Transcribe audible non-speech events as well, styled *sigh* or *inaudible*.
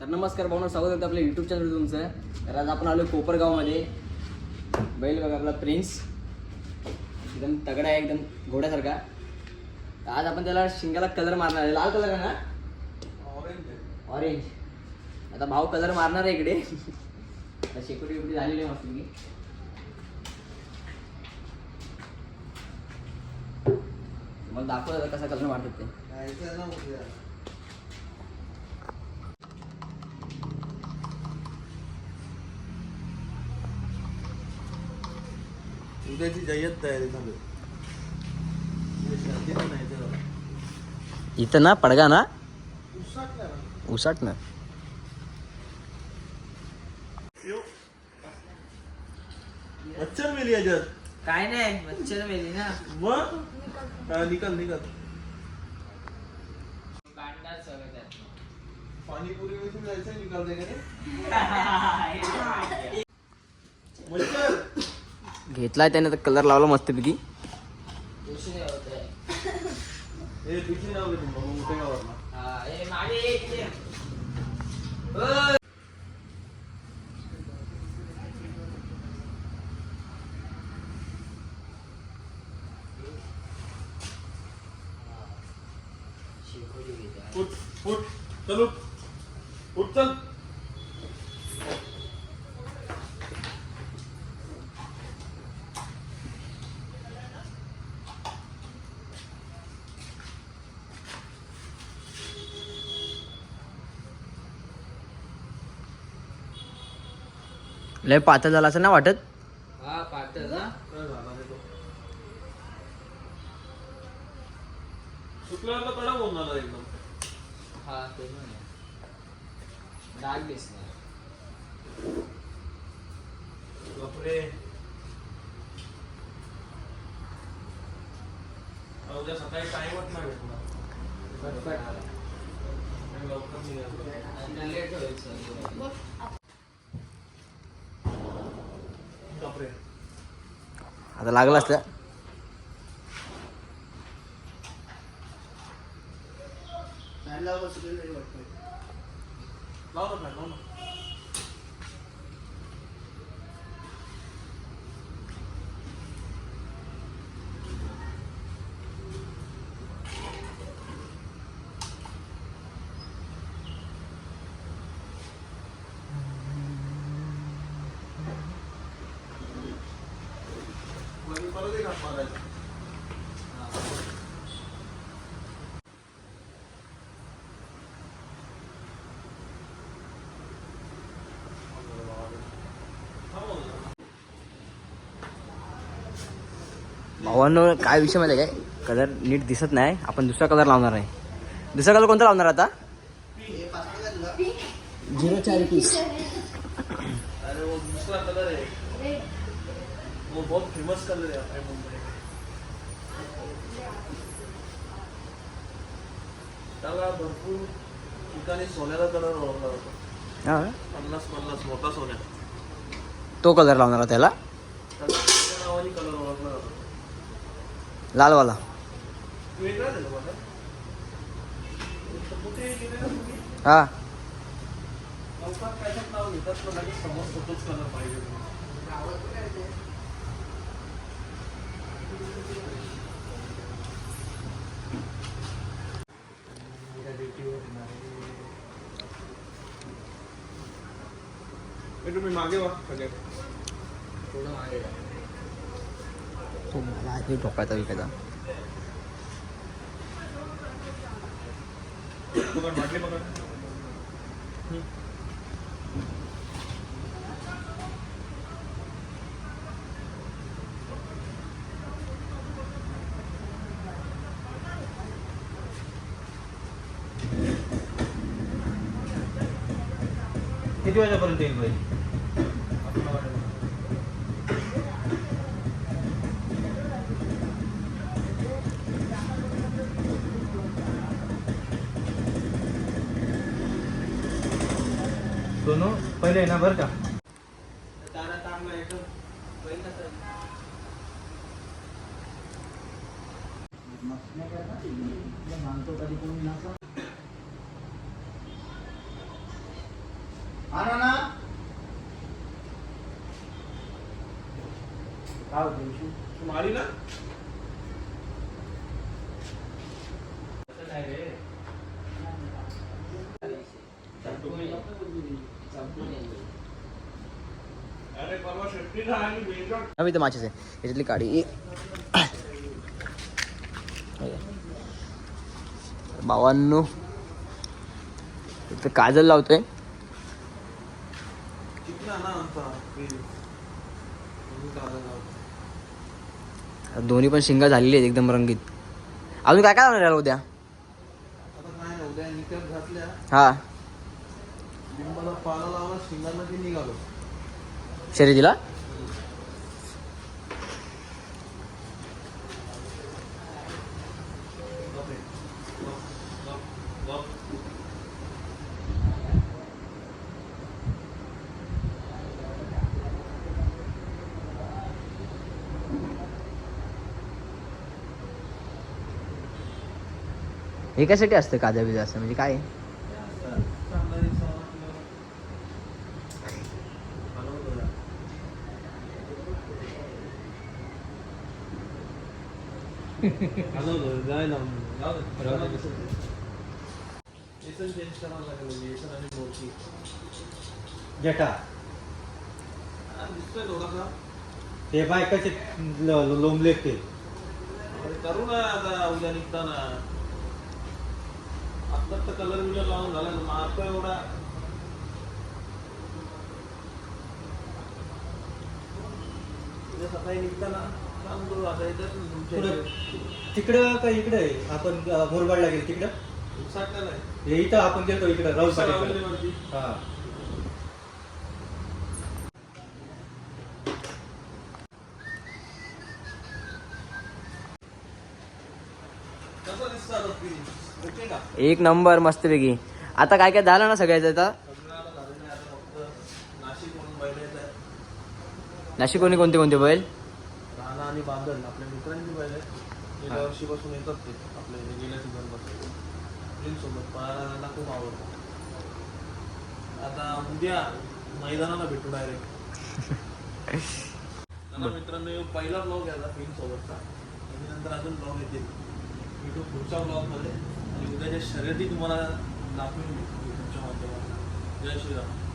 तर नमस्कार भाऊ स्वागत होतं आपल्या युट्यूब चॅनल तुमचं. तर आज आपण आलो कोपरगावमध्ये. बैल बघा आपला प्रिन्स एकदम तगडा आहे एकदम घोड्यासारखा. तर आज आपण त्याला शिंगाला कलर मारणार आहे. लाल कलर आहे ना? ऑरेंज आता भाऊ कलर मारणार आहे इकडे. *laughs* आता शेकोटी बिकोटी झालेली आहे मस्त की मला दाखवलं कसा कलर मारतात ते. उद्याची जय्यत तयारी झाली. इथं ना पडगा ना? उसाट ना. मच्छर मेली याच्यात. काय नाही मच्छर मेली ना. मग? हा, निकाल निकाल. पाणीपुरी जायचं निकाल दे *laughs* घेतलाय त्याने तर कलर लावला मस्तपैकी. उठ उठ चल उठ. उठ चल. लय पातळ झाला असं ना? वाटत बापरे. अहो, उद्या सकाळी टाइमच नाही भेटणार आणि लवकर निघायचं. बापरे आता लागला असतं. लाव ना fan, लाव ना. मग मी परत एक हात मारायचा. भावांनो काय विषय माहिती आहे काय? कलर नीट दिसत नाही. आपण दुसरा कलर लावणार आहे. दुसरा कलर कोणता लावणार आता? झिरो चार पीस त्याला भरपूर ठिकाणी कलर ओळखला पन्नास पन्नास मोठा सोन्या तो कलर लावणार त्याला कलर ओळखला जातो लालवाला. ना तुम्ही हा. लवकर त्याच्यात नाव घेतात पण लगेच समोर तोच कलर पाहिजे ए, तुम्ही मागे वा सगळे तो मला हे ठोकायचा विकायचा किती वाजेपर्यंत येईल भाई सोनू पहिले ना बरं का? आणा ना काय होतं तू मारी ना? अरे आम्ही तर माचेच आहे याच्यातली काडी। भावांनो इथं काजल लावतोय. दोन्ही पण शिंगा झालेली आहेत एकदम रंगीत. अजून काय काय याला उद्या? हा. लिंबाला पाला लावला शिंगांना ते निघालो. शर्यतीला हे कशासाठी असतं काजा बिजा असं? म्हणजे काय? आहे जटा. दिसतोय ते बायकाचे लोंबले ते. अरे करू ना आता उद्या निघताना. आत्ताच तर कलर बिलर लावून झाला ना मारतो एवढा. सकाळी निघताना. आता तुमच्या पुढं. तिकडं का इकडे आहे? आपण अं, मुरबाडला गेलो तिकडं हे इथं आपण गेलो इकडं पाटील वरती. हा कसं दिसतं आता feel? ओके का एक नंबर मस्तपैकी आता काय काय झालं ना सगळ्याचं आता सगळं आता झालेलं आहे. आता फक्त नाशिक म्हणून बैल येत आहे नाशिक कोणी कोणते कोणते बैल आणि बांधल आपल्या बैल आहेत. गेल्या वर्षीपासून येतात ते आपल्या इथे गेल्या सीझनपासून. सोबत मला खूप आवडतं. आता उद्या मैदानाला भेटू डायरेक्ट *laughs* चला मित्रांनो पहिला ब्लॉग याचा फिल्म सोबतचा आणि नंतर अजून ब्लॉग येतील. भेटू पुढच्या ब्लॉगमध्ये आणि उद्याच्या शर्यती तुम्हाला दाखवून देऊ तुमच्या माध्यमातून. जय श्रीराम.